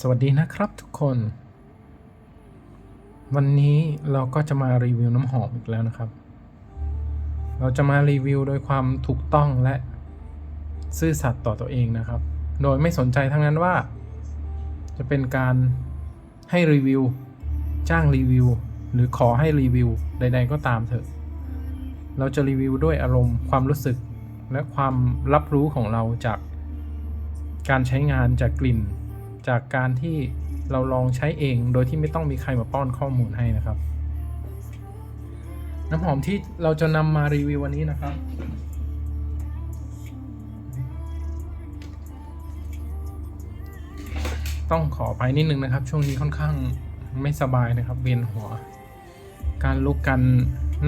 สวัสดีนะครับทุกคน วันนี้เราก็จะมารีวิวน้ำหอมอีกแล้วนะครับ เราจะมารีวิวโดยความถูกต้องและ ซื่อสัตย์ต่อตัวเองนะครับ โดยไม่สนใจทั้งนั้นว่า จะเป็นการให้รีวิว จ้างรีวิว หรือขอให้รีวิวใด ๆ ก็ตามเถอะ เราจะรีวิวด้วยอารมณ์ความรู้สึกและความรับรู้ของเราจากการใช้งานจากกลิ่น จากการที่เราลองใช้เองโดยที่ไม่ต้องมีใครมาป้อนข้อมูลให้นะครับ น้ำหอมที่เราจะนำมารีวิววันนี้นะครับ ต้องขอไปนิดนึงนะครับ ช่วงนี้ค่อนข้างไม่สบายนะครับเวียนหัว การลุกกัน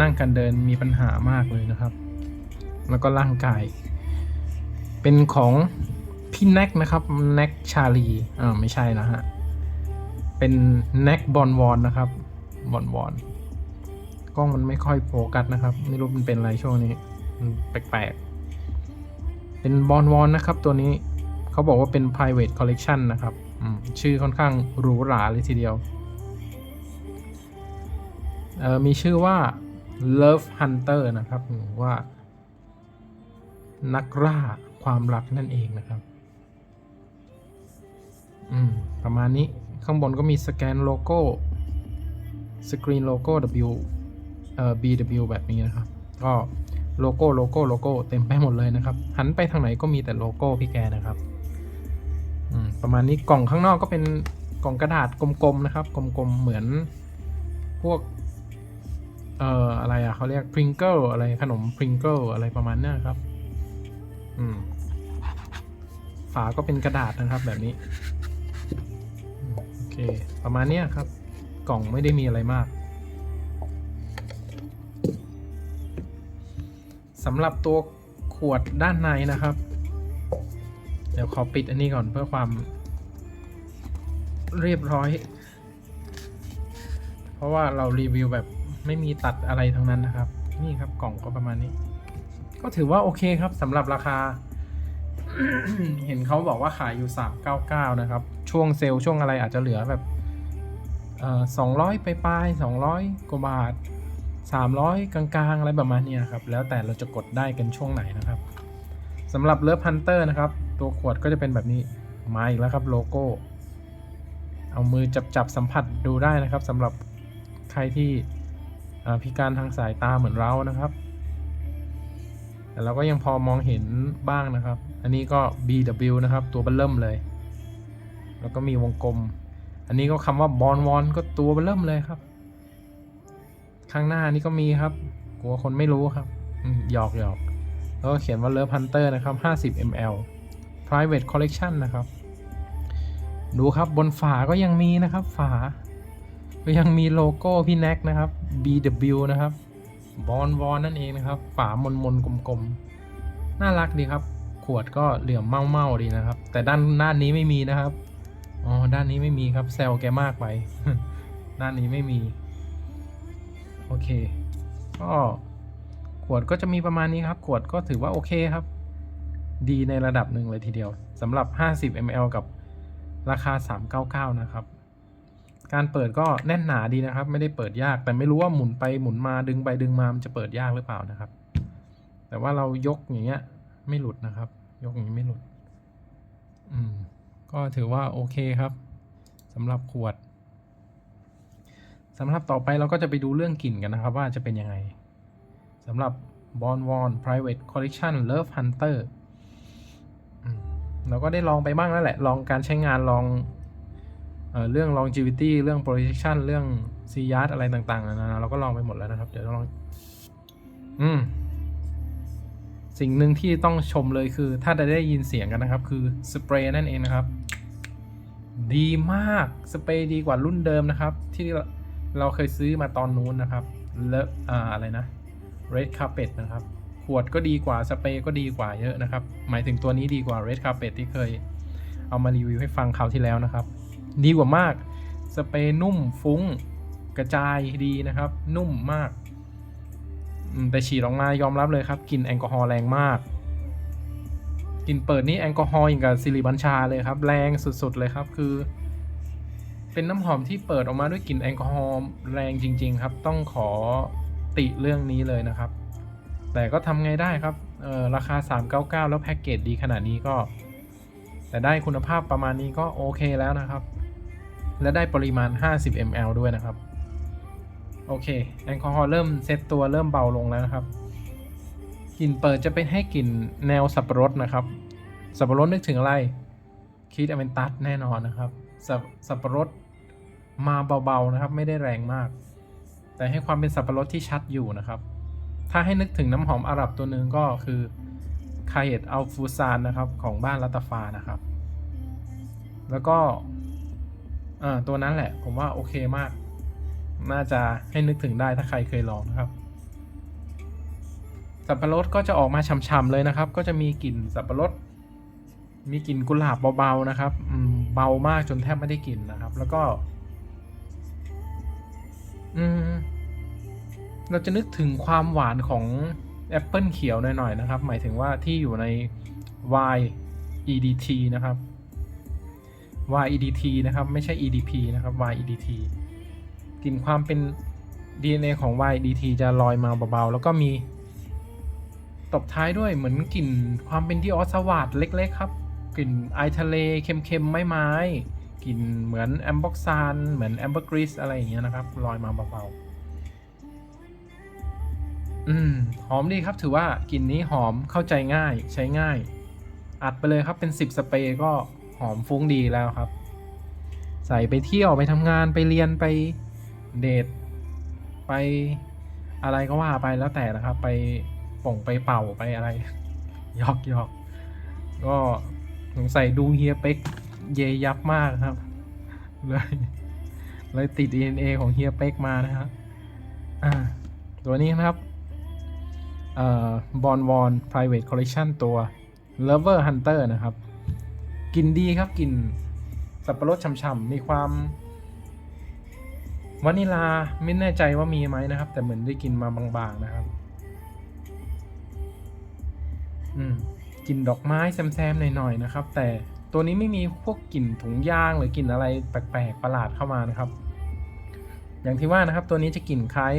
นั่งกันเดินมีปัญหามากเลยนะครับ แล้วก็ร่างกาย เป็นของ พี่แน็กนะครับแน็กชาลีอ่าไม่ใช่นะฮะ เป็นแน็กบอลวอนนะครับบอลวอนกล้องมันไม่ค่อยโฟกัสนะครับ ไม่รู้มันเป็นอะไรช่วงนี้มันแปลกๆ เป็นบอลวอนนะครับตัวนี้เขาบอกว่าเป็น private collection นะครับชื่อค่อนข้างหรูหราเลยทีเดียว มีชื่อว่า Love Hunter นะครับหรือว่า นักล่าความรักนั่นเองนะครับ อืม ประมาณนี้ ข้างบนก็มีสแกนโลโก้ สกรีนโลโก้ W เอ่อ BW แบบนี้นะครับ ก็โลโก้โลโก้โลโก้เต็มไปหมดเลยนะครับ หันไปทางไหนก็มีแต่โลโก้พี่แกนะครับ อืม ประมาณนี้กล่องข้างนอกก็เป็นกล่องกระดาษกลมๆนะครับ กลมๆเหมือนพวก เอ่อ อะไรอะเขาเรียกพริงเกิลอะไรขนมพริงเกิลอะไรประมาณเนี้ยครับ อืม ฝาก็เป็นกระดาษนะครับแบบนี้ ประมาณเนี้ยครับ กล่องไม่ได้มีอะไรมากสำหรับตัวขวดด้านในนะครับ เดี๋ยวขอปิดอันนี้ก่อนเพื่อความเรียบร้อย เพราะว่าเรารีวิวแบบไม่มีตัดอะไรทั้งนั้นนะครับ นี่ครับกล่องก็ประมาณนี้ ก็ถือว่าโอเคครับสำหรับราคา เห็นเขาบอกว่าขายอยู่399นะครับ ช่วงเซลล์ช่วงอะไรอาจจะเหลือแบบเอ่อ200ไปปลายๆ200กว่าบาท300กลางๆ อะไรประมาณนี้ครับ แล้วแต่เราจะกดได้กันช่วงไหนนะครับสำหรับเลิฟพันเตอร์นะครับ ตัวขวดก็จะเป็นแบบนี้ มาอีกแล้วครับโลโก้ เอามือจับจับสัมผัสดูได้นะครับสำหรับใครที่พิการทางสายตาเหมือนเรานะครับ แต่เราก็ยังพอมองเห็นบ้างนะครับ อันนี้ก็ BW นะครับ ตัวเบลเริ่มเลย แล้วก็มีวงกลม อันนี้ก็คำว่าบอลวอนก็ตัวเบลเริ่มเลยครับ ข้างหน้านี่ก็มีครับ กลัวคนไม่รู้ครับหยอกหยอกแล้วก็เขียนว่า Love Hunter นะครับ 50 ml private collection นะครับ ดูครับบนฝาก็ยังมีนะครับ ฝา ก็ยังมีโลโก้พี่แน็กนะครับ BW นะครับ บอลวอนนั่นเองนะครับ ฝามนมนกลมๆ น่ารักดีครับ ขวดก็เหลื่อมเมาๆดีนะครับ แต่ด้านด้านนี้ไม่มีนะครับ อ๋อ ด้านนี้ไม่มีครับแซลแกมากไป ด้านนี้ไม่มี โอเค ก็ขวดก็จะมีประมาณนี้ครับ ขวดก็ถือว่าโอเคครับ ดีในระดับหนึ่งเลยทีเดียวสำหรับ 50 ml กับราคา 399 นะครับ การเปิดก็แน่นหนาดีนะครับ ไม่ได้เปิดยากแต่ไม่รู้ว่าหมุนไปหมุนมาดึงไปดึงมามันจะเปิดยากหรือเปล่านะครับ แต่ว่าเรายกอย่างเงี้ยไม่หลุดนะครับ ยกอย่างนี้ไม่หลุด อืม ก็ถือว่าโอเคครับสำหรับขวดสำหรับต่อไปเราก็จะไปดูเรื่องกลิ่นกันนะครับ ว่าจะเป็นยังไงสำหรับ b o n w o n Private Collection Love Hunter อืมเราก็ได้ลองไปบ้างแล้วแหละ ลองการใช้งานลอง เรื่อง longevity เรื่อง protection เรื่อง c y a r d อะไรต่างๆนานาเราก็ลองไปหมดแล้วนะครับ เดี๋ยวลอง อืม สิ่งหนึ่งที่ต้องชมเลยคือ ถ้าจะได้ยินเสียงกันนะครับ คือสเปรย์นั่นเองนะครับ ดีมากสเปรย์ดีกว่ารุ่นเดิมนะครับ ที่เราเคยซื้อมาตอนนู้นนะครับเลอะอ่าอะไรนะ red carpet นะครับ ขวดก็ดีกว่าสเปรย์ก็ดีกว่าเยอะนะครับ หมายถึงตัวนี้ดีกว่า red carpet ที่เคย เอามารีวิวให้ฟังคราวที่แล้วนะครับ ดีกว่ามาก สเปรย์นุ่มฟุ้ง กระจายดีนะครับ นุ่มมาก แต่ฉีดออกมายอมรับเลยครับกลิ่นแอลกอฮอล์แรงมากกลิ่นเปิดนี่แอลกอฮอล์อย่างกับซิลิบัญชาเลยครับ แรงสุดๆเลยครับคือ เป็นน้ำหอมที่เปิดออกมาด้วยกลิ่นแอลกอฮอล์แรงจริง ๆ ครับ ต้องขอติเรื่องนี้เลยนะครับ แต่ก็ทำไงได้ครับราคา 399 แล้วแพ็กเกจดีขนาดนี้ก็ แต่ได้คุณภาพประมาณนี้ก็โอเคแล้วนะครับ และได้ปริมาณ 50 ml ด้วยนะครับ โอเค แอลกอฮอล์เริ่มเซตตัวเริ่มเบาลงแล้วนะครับกลิ่นเปิดจะเป็นให้กลิ่นแนวสับปะรดนะครับ สับปะรดนึกถึงอะไร คิดอเมนตัสแน่นอนนะครับสบสับปะรดมาเบาๆนะครับ ไม่ได้แรงมาก แต่ให้ความเป็นสับปะรดที่ชัดอยู่นะครับ ถ้าให้นึกถึงน้ำหอมอาหรับตัวหนึ่งก็คือคาเอตอัลฟูซานนะครับของบ้านลัตตาฟานะครับ แล้วก็ อ่าตัวนั้นแหละ ผมว่าโอเคมาก น่าจะให้นึกถึงได้ถ้าใครเคยลองนะครับสับปะรดก็จะออกมาฉ่ำๆเลยนะครับ ก็จะมีกลิ่นสับปะรด มีกลิ่นกุหลาบเบาๆนะครับอืมเบามากจนแทบไม่ได้กลิ่นนะครับ แล้วก็ อืม เราจะนึกถึงความหวานของแอปเปิลเขียวหน่อยๆนะครับ หมายถึงว่าที่อยู่ใน Y EDT นะครับ Y EDT นะครับ ไม่ใช่ EDP นะครับ Y EDT กลิ่นความเป็น DNA ของ Y EDT จะลอยมาเบาๆ แล้วก็มี ตบท้ายด้วยเหมือนกลิ่นความเป็นที่ออสวาดเล็กๆ ครับ กลิ่นไอทะเลเค็มๆไม้ไม้ๆ กลิ่นเหมือนแอมบ็อกซานเหมือนแอมเบอร์กริสอะไรอย่างเงี้ยนะครับ ลอยมาเบาๆอืมหอมดีครับถือว่ากลิ่นนี้หอมเข้าใจง่ายใช้ง่าย อัดไปเลยครับเป็น 10 สเปรย์ก็ หอมฟุ้งดีแล้วครับ ใส่ไปเที่ยวไปทำงานไปเรียนไปเดทไปอะไรก็ว่าไปแล้วแต่นะครับ ไปป่งไปเป่าไปอะไร ยอกยอกก็สงสัยดูเฮียเป็กเยยับมากครับ เลยเลยติด DNA ของเฮียเป็กมานะครับตัวนี้นะครับเอ่อบอลวอน private collection ตัว lover hunter นะครับ กลินดีครับกลินสับปะรดฉ่ำๆมีความวานิลาไม่แน่ใจว่ามีไหมนะครับ แต่เหมือนได้กินมาบางๆนะครับ อืมกลิ่นดอกไม้แซมๆหน่อยๆนะครับ แต่ตัวนี้ไม่มีพวกกลิ่นถุงยางหรือกลิ่นอะไรแปลกๆประหลาดเข้ามานะครับ อย่างที่ว่านะครับ ตัวนี้จะกลิ่นคล้าย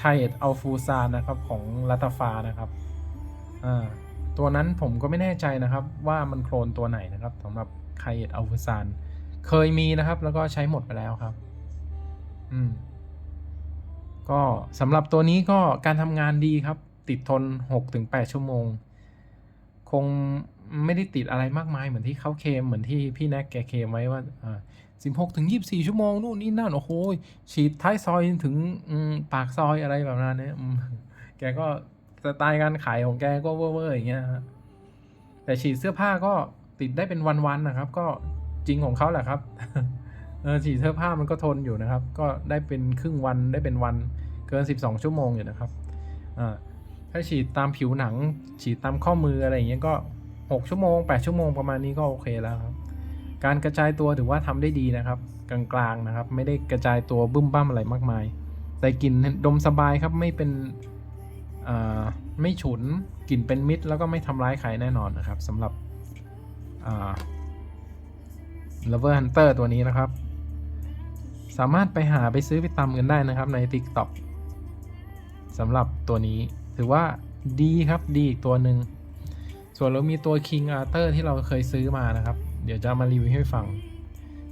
คายเอตอัลฟูซานนะครับของลัตาฟานะครับ อ่า ตัวนั้นผมก็ไม่แน่ใจนะครับว่ามันโคลนตัวไหนนะครับสำหรับไคเอตอัลฟูซานเคยมีนะครับ แล้วก็ใช้หมดไปแล้วครับ อืม ก็สำหรับตัวนี้ก็การทำงานดีครับ ติดทน 6-8 ชั่วโมง คงไม่ได้ติดอะไรมากมายเหมือนที่เขาเคมเหมือนที่พี่แน็กแกเคมไว้ว่าอ่า16ถึง24ชั่วโมงนู่นนี่นั่นโอ้โหฉีดท้ายซอยถึงปากซอยอะไรแบบนั้นเนี่ยแกก็ สไตล์การขายของแกก็เวอร์ๆอย่างเงี้ยฮะแต่ฉีดเสื้อผ้าก็ติดได้เป็นวันๆนะครับ ก็จริงของเขาแหละครับเออฉีดเสื้อผ้ามันก็ทนอยู่นะครับ ก็ได้เป็นครึ่งวันได้เป็นวันเกิน 12 ชั่วโมงอยู่นะครับอ่าถ้าฉีดตามผิวหนัง ฉีดตามข้อมืออะไรอย่างเงี้ยก็ 6 ชั่วโมง 8 ชั่วโมงประมาณนี้ก็โอเคแล้วครับ การกระจายตัวถือว่าทำได้ดีนะครับ กลางๆนะครับ ไม่ได้กระจายตัวบึ้มบ้ามอะไรมากมาย แต่กลิ่นดมสบายครับไม่เป็น ไม่ฉุนกลิ่นเป็นมิตร แล้วก็ไม่ทำร้ายใครแน่นอนนะครับสำหรับ Lover Hunter ตัวนี้นะครับ สามารถไปหาไปซื้อไปตำกันได้นะครับใน TikTok สำหรับตัวนี้ถือว่าดีครับดีอีกตัวหนึ่ง ส่วนเรามีตัว King Arthur ที่เราเคยซื้อมานะครับ เดี๋ยวจะมารีวิวให้ฟัง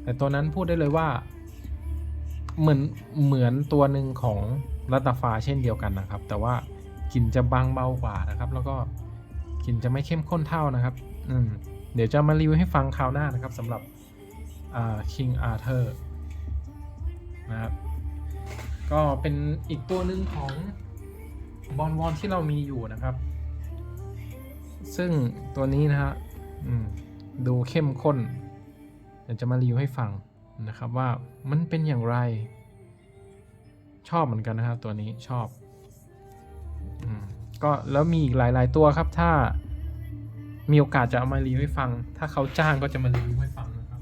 แต่ตัวนั้นพูดได้เลยว่า เหมือนเหมือนตัวหนึ่งของรัตตาฟาเช่นเดียวกันนะครับ แต่ว่า กลิ่นจะบางเบากว่านะครับ แล้วก็กลิ่นจะไม่เข้มข้นเท่านะครับอืมเดี๋ยวจะมารีวิวให้ฟังคราวหน้านะครับสำหรับอ่า King Arthur นะครับก็เป็นอีกตัวหนึ่งของบอลวอนที่เรามีอยู่นะครับ ซึ่งตัวนี้นะฮะดูเข้มข้นเดี๋ยวจะมารีวิวให้ฟังนะครับว่ามันเป็นอย่างไร ชอบเหมือนกันนะครับตัวนี้ชอบ ก็แล้วมีอีกหลาย ๆ ตัวครับถ้ามีโอกาสจะเอามารีวิวให้ฟัง ถ้าเขาจ้างก็จะมารีวิวให้ฟังนะครับ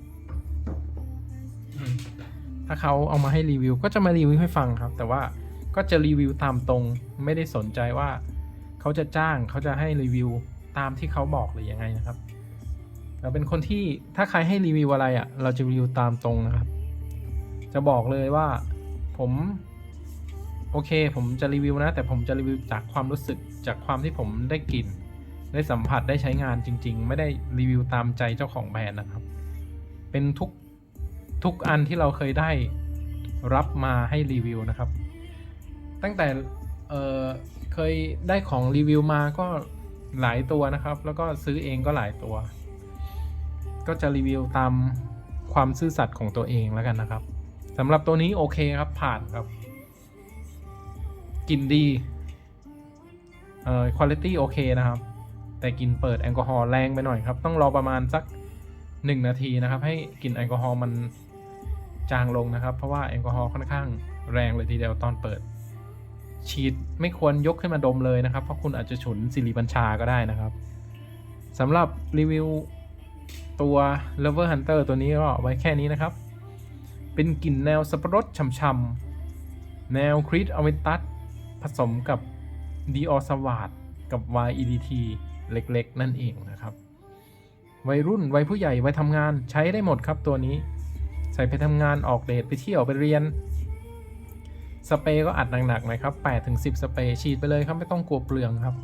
ถ้าเขาเอามาให้รีวิวก็จะมารีวิวให้ฟังครับ แต่ว่าก็จะรีวิวตามตรง ไม่ได้สนใจว่าเขาจะจ้างเขาจะให้รีวิวตามที่เขาบอกหรือยังไงนะครับ เราเป็นคนที่ถ้าใครให้รีวิวอะไรอะ่ะ เราจะรีวิวตามตรงนะครับ จะบอกเลยว่าผม โอเค ผมจะรีวิวนะ แต่ผมจะรีวิวจากความรู้สึกจากความที่ผมได้กลิ่น ได้สัมผัสได้ใช้งานจริง ๆ ไม่ได้รีวิวตามใจเจ้าของแบรนด์นะครับ เป็นทุกทุกอันที่เราเคยได้รับมาให้รีวิวนะครับ ตั้งแต่เเคยได้ของรีวิวมาก็หลายตัวนะครับ แล้วก็ซื้อเองก็หลายตัว ก็จะรีวิวตามความซื่อสัตย์ของตัวเองแล้วกันนะครับสำหรับตัวนี้โอเคครับผ่านครับ กลินดี เอ่อคุณภาพโอเคนะครับ แต่กลินเปิดแอลกอฮอล์แรงไปหน่อยครับ ต้องรอประมาณสัก 1 นาทีนะครับ ให้กลิ่นแอลกอฮอล์มันจางลงนะครับ เพราะว่าแอลกอฮอล์ค่อนข้างแรงเลยทีเดียวตอนเปิด ฉีดไม่ควรยกขึ้นมาดมเลยนะครับ เพราะคุณอาจจะฉุนสิริบัญชาก็ได้นะครับสำหรับรีวิวตัว Lover Hunter ตัวนี้ก็ไว้แค่นี้นะครับ เป็นกลิ่นแนวสับปะรดช่ำๆ แนวครีตอเวนตัส สมกับดีออสวาดกับ YEDT เล็กๆ นั่นเองนะครับ วัยรุ่น วัยผู้ใหญ่ วัยทำงานใช้ได้หมดครับตัวนี้ ใส่ไปทำงานออกเดทไปเที่ยวไปเรียน สเปรย์ก็อัดหนักๆหน่อยครับ8-10 สเปรย์ฉีดไปเลยครับไม่ต้องกลัวเปลืองครับ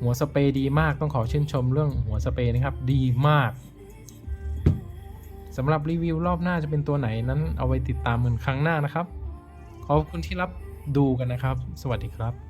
หัวสเปรย์ดีมากต้องขอชื่นชมเรื่องหัวสเปรย์นะครับดีมากสำหรับรีวิวรอบหน้าจะเป็นตัวไหนนั้นเอาไว้ติดตามเหมือนครั้งหน้านะครับ ขอบคุณที่รับ ดูกันนะครับ สวัสดีครับ